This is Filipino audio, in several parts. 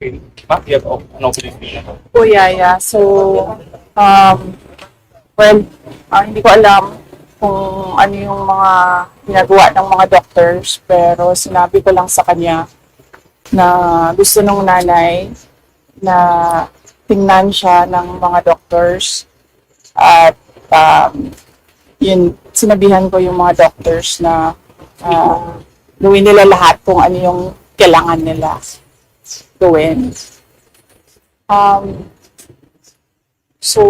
Okay. Ma'am, you have op- an opening fee. Oh, yeah, yeah. So, um, well, ah, hindi ko alam kung ano yung mga ginagawa ng mga doctors, pero sinabi ko lang sa kanya na gusto ng nanay na tingnan siya ng mga doctors at um, yun, sinabihan ko yung mga doctors na ah, gawin nila lahat kung ano yung kailangan nila gawin. Um, so,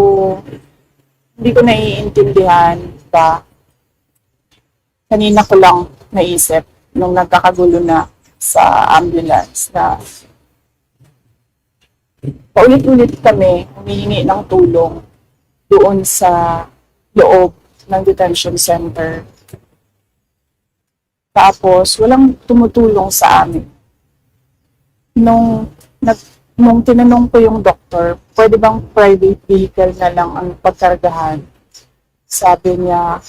hindi ko naiintindihan ba kanina ko lang naisip nung nagkakagulo na sa ambulance na paulit-ulit kami humihingi ng tulong doon sa loob ng detention center. Tapos, walang tumutulong sa amin. Nung, nag, nung tinanong ko yung doktor, pwede bang private vehicle na lang ang pagkargahan? Sabi niya,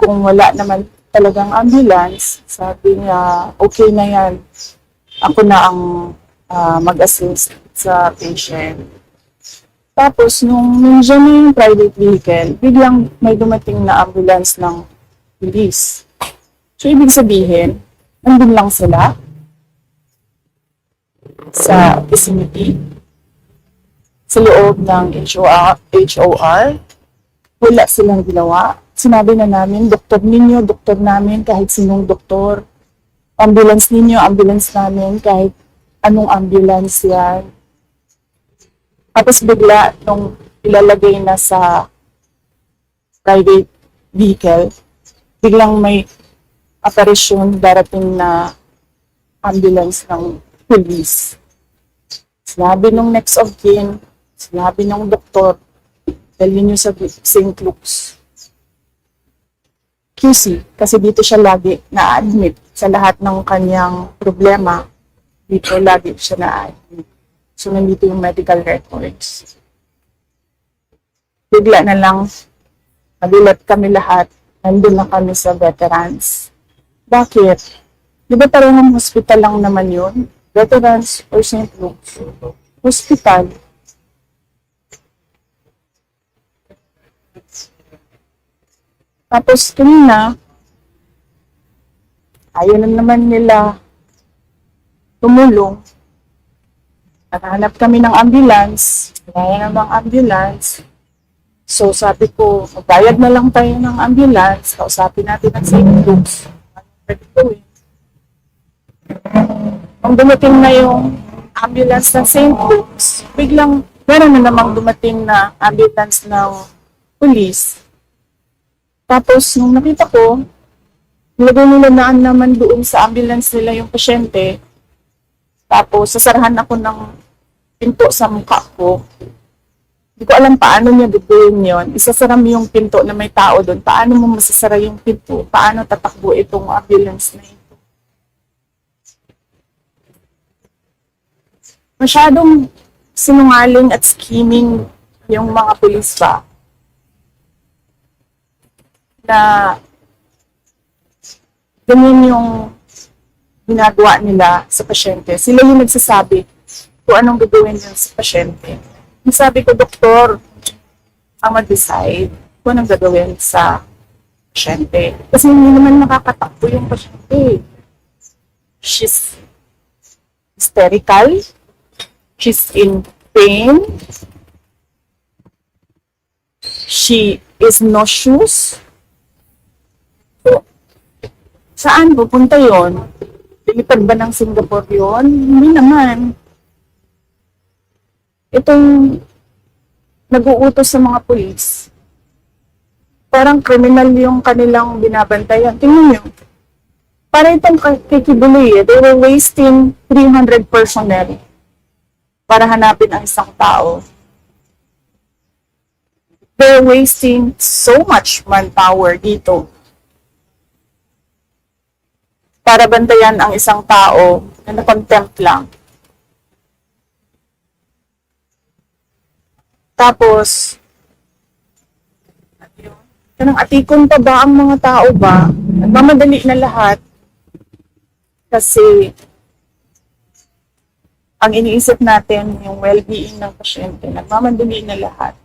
kung wala naman talagang ambulance, sabi niya, okay na yan. Ako na ang ah, mag-assist sa patient. Tapos, nung nandiyan na yung private vehicle, biglang may dumating na ambulance ng police. So, ibig sabihin, nandun lang sila sa vicinity, sa loob ng HOR, HOR. Wala silang ginawa. Sinabi na namin, doktor ninyo, doktor namin, kahit sinong doktor. Ambulance ninyo, ambulance namin, kahit anong ambulance yan. Tapos bigla, nung ilalagay na sa private vehicle, biglang may aparisyon darating na ambulance ng police. Sinabi nung next of kin, sinabi ng doktor, dalhin niyo sa St. Luke's. QC, kasi dito siya lagi na-admit sa lahat ng kanyang problema. Dito lagi siya na-admit. So, nandito yung medical records. Bigla na lang, nagulat kami lahat. Nandun na kami sa veterans. Bakit? Di ba parang hospital lang naman yun? Veterans or St. Luke's? Hospital. Tapos kanina, ayaw na naman nila tumulong. Naghanap kami ng ambulance. Wala namang ambulance. So sabi ko, magbayad na lang tayo ng ambulance. Kausapin natin ang St. Luke's. Ano pwede gawin? Nung dumating na yung ambulance ng St. Luke's, biglang meron na namang dumating na ambulance ng police. Tapos, nung nakita ko, nilagay nila naan naman doon sa ambulance nila yung pasyente. Tapos, sasarahan ako ng pinto sa mukha ko. Hindi ko alam paano niya gagawin yon. Isasara mo yung pinto na may tao doon. Paano mo masasara yung pinto? Paano tatakbo itong ambulance na ito? Masyadong sinungaling at scheming yung mga pulis ba na ganyan yung ginagawa nila sa pasyente. Sila yung nagsasabi kung anong gagawin nila sa pasyente. Sabi ko, doktor, ang mag-decide kung anong gagawin sa pasyente. Kasi hindi naman nakakatakbo yung pasyente. She's hysterical. She's in pain. She is nauseous. So, saan pupunta yon? Lilipad ba ng Singapore yon? Hindi naman. Itong nag-uutos sa mga pulis, parang criminal yung kanilang binabantayan. Tingnan nyo. Para itong kay- kay Kibuloy, eh, they were wasting 300 personnel para hanapin ang isang tao. They're wasting so much manpower dito para bantayan ang isang tao na na-contempt lang. Tapos, kanang atikon pa ba ang mga tao ba? Nagmamadali na lahat kasi ang iniisip natin, yung well-being ng pasyente, nagmamandali na lahat.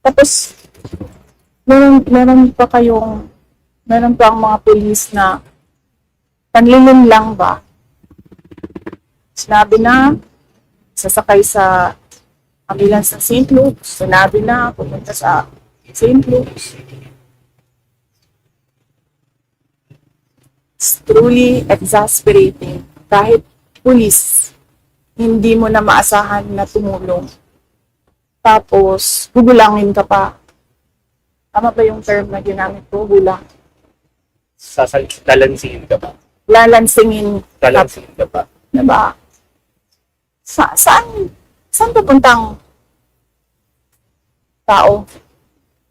Tapos, meron, meron pa kayong, meron pa ang mga polis na panlilin lang ba? Sinabi na, sasakay sa ambulance ng St. Luke's. Sinabi na, pupunta sa St. Luke's. It's truly exasperating. Kahit pulis, hindi mo na maasahan na tumulong. Tapos, gugulangin ka pa. Tama ba yung term na ginamit ko? Gulang. Sasal, lalansingin ka ba? Lalansingin ka Lalansingin ka ba? Diba? Sa, saan, saan papuntang tao?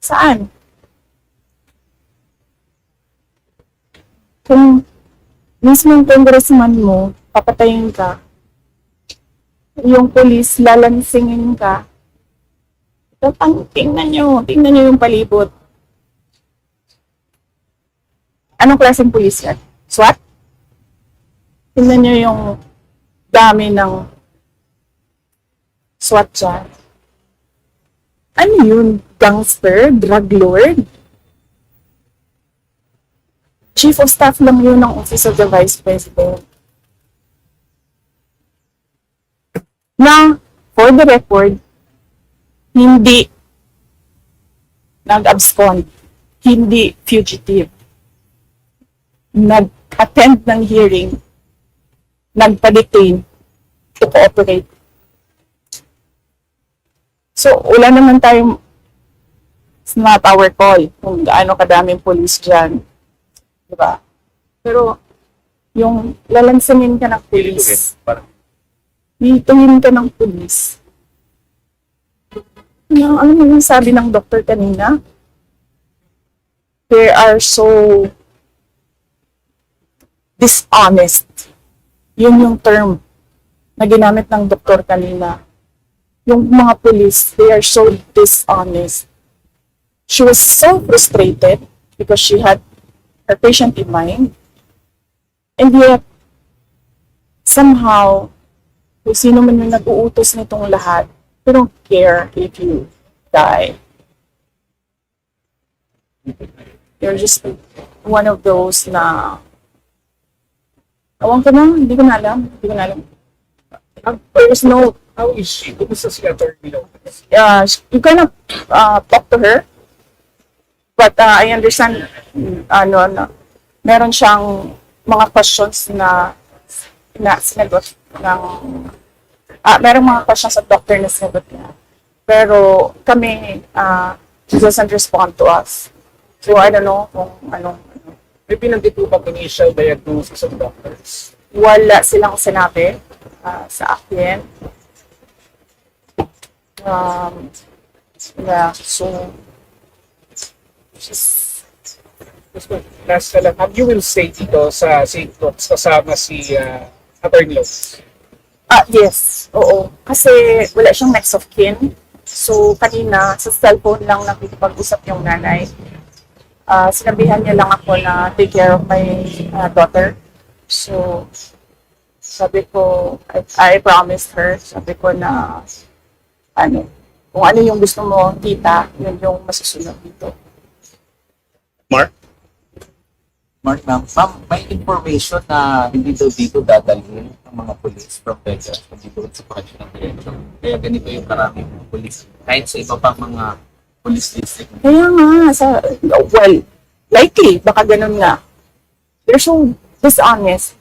Saan? Kung mismo yung congressman mo, papatayin ka, yung police, lalansingin ka, Tapang, tingnan nyo, tingnan nyo yung palibot. Anong klaseng police yan? SWAT? Tingnan nyo yung dami ng SWAT dyan. Ano yun? Gangster? Drug lord? Chief of Staff lang yun ng Office of the Vice President. Na, for the record, hindi nag-abscond, hindi fugitive. Nag-attend ng hearing, nagpa-detain to cooperate. So, wala naman tayong it's not our call kung gaano kadaming police dyan. Diba? Pero, yung lalansangin ka ng police, Parang, Hituhin ka ng pulis. Ano, ano mo yung sabi ng doktor kanina? They are so dishonest. Yun yung term na ginamit ng doktor kanina. Yung mga pulis, they are so dishonest. She was so frustrated because she had her patient in mind. And yet, somehow, kung sino man yung nag-uutos nitong lahat, they don't care if you die. You're just one of those na Awan ko na, hindi ko na alam. Hindi ko na alam. There's no, How is she? Kumusta si Attorney Lopez? uh, you cannot uh, talk to her. But uh, I understand, ano, na, meron siyang mga questions na, na sinagot ng, ah, merong mga questions sa doctor na sinagot niya. Pero kami, uh, she doesn't respond to us. So I don't know kung anong, ano. May binanggit po bang initial diagnosis of doctors? wala silang sinabi ah, sa akin. Um, yeah, so, just, Mas ma- last na lang, um, you will stay dito sa St. Luke's kasama si uh, Attorney Lopez. ah, yes, oo. Kasi wala siyang next of kin. So, kanina, sa cellphone lang nakikipag-usap yung nanay. Ah, sinabihan niya lang ako na take care of my ah, daughter. So, sabi ko, I, I promised her, sabi ko na, ano, kung ano yung gusto mo, tita, yun yung masusunod dito. Mark? Mark, ma'am, ma'am, may information na hindi daw dito dadalhin ang mga police from Vegas kundi doon sa correctional direction. Kaya ganito yung karaming mga police. Kahit sa iba pang mga police district. Kaya nga, sa, well, likely, baka ganun nga. They're so dishonest.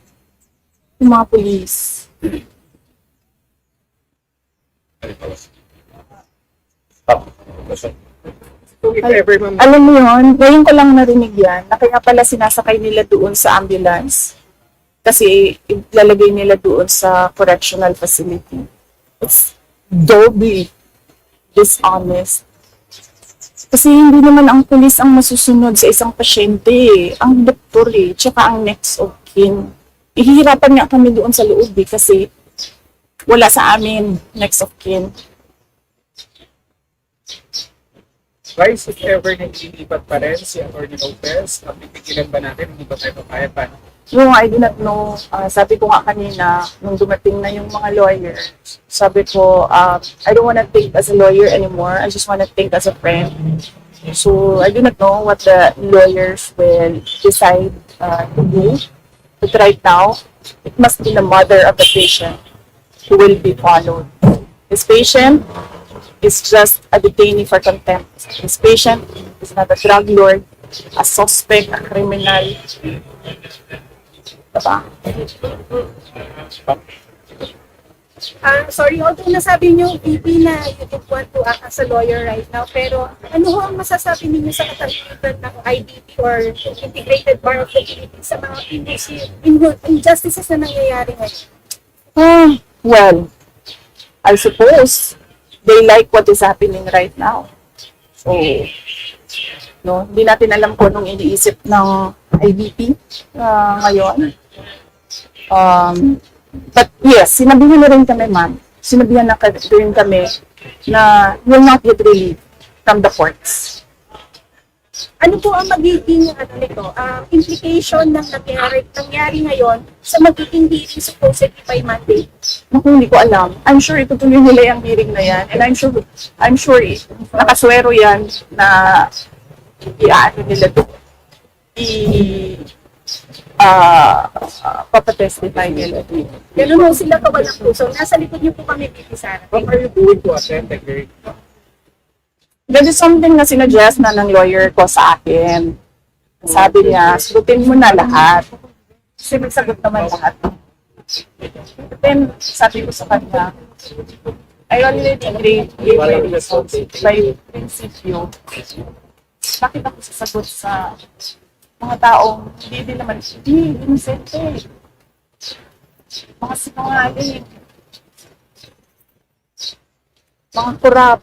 Yung mga police. Ah, question. If Ay- ever, ma'am, Alam mo yun, ngayon ko lang narinig yan, na kaya pala sinasakay nila doon sa ambulance. Kasi ilalagay nila doon sa correctional facility. It's doubly dishonest. Kasi hindi naman ang pulis ang masusunod sa isang pasyente. Ang doktor eh, tsaka ang next of kin. Ihihirapan nga kami doon sa loob eh, kasi wala sa amin next of kin. Vice, if ever nililipat pa rin si Attorney Lopez, uh, pipigilan ba natin? Hindi ba tayo papayag? Paano? No, I do not know. Ah, sabi ko nga kanina, nung dumating na yung mga lawyer, sabi ko, ah, I don't wanna think as a lawyer anymore. I just wanna think as a friend. So, I do not know what the lawyers will decide uh, to do. But right now, it must be the mother of the patient who will be followed. This patient is just a detainee for contempt. This patient is not a drug lord, a suspect, a criminal. Diba? Ah, sorry, although nasabi niyo, VP, na you don't want to act as a lawyer right now, pero ano ho ang masasabi ninyo sa katalitan ng IDP or Integrated Bar of the Philippines sa mga injustice- inju- injustices na nangyayari ngayon? Ah, well, I suppose they like what is happening right now. So, no, hindi natin alam kung anong iniisip ng IDP ah, ngayon. Um, but yes, sinabihan na rin kami, ma'am. Sinabihan na rin kami na will not get relief from the courts. Ano po ang magiging ano nito, ah, implication ng nangyari, nangyari ngayon sa magiging hearing supposedly by Monday? Naku, hindi ko alam. I'm sure itutuloy nila yung hearing na yan. And I'm sure, I'm sure eh, nakaswero yan na iaano nila to. I, ah, uh, papatestify nila to. Ganun ho sila kawalang puso. Nasa likod niyo po kami, VP Sara. What are you doing to attend the hearing? That is something na sinuggest na ng lawyer ko sa akin. Sabi niya, sagutin mo na lahat. Kasi may sagot naman lahat. Then, sabi ko sa kanya, I already gave, gave my reasons by prinsipyo. Bakit ako sasagot sa mga taong hindi din naman, hindi, innocent eh. Mga sinungaling. Mga kurap.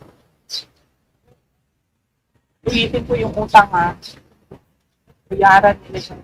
Ulitin ko yung utang ha. Bayaran nila yung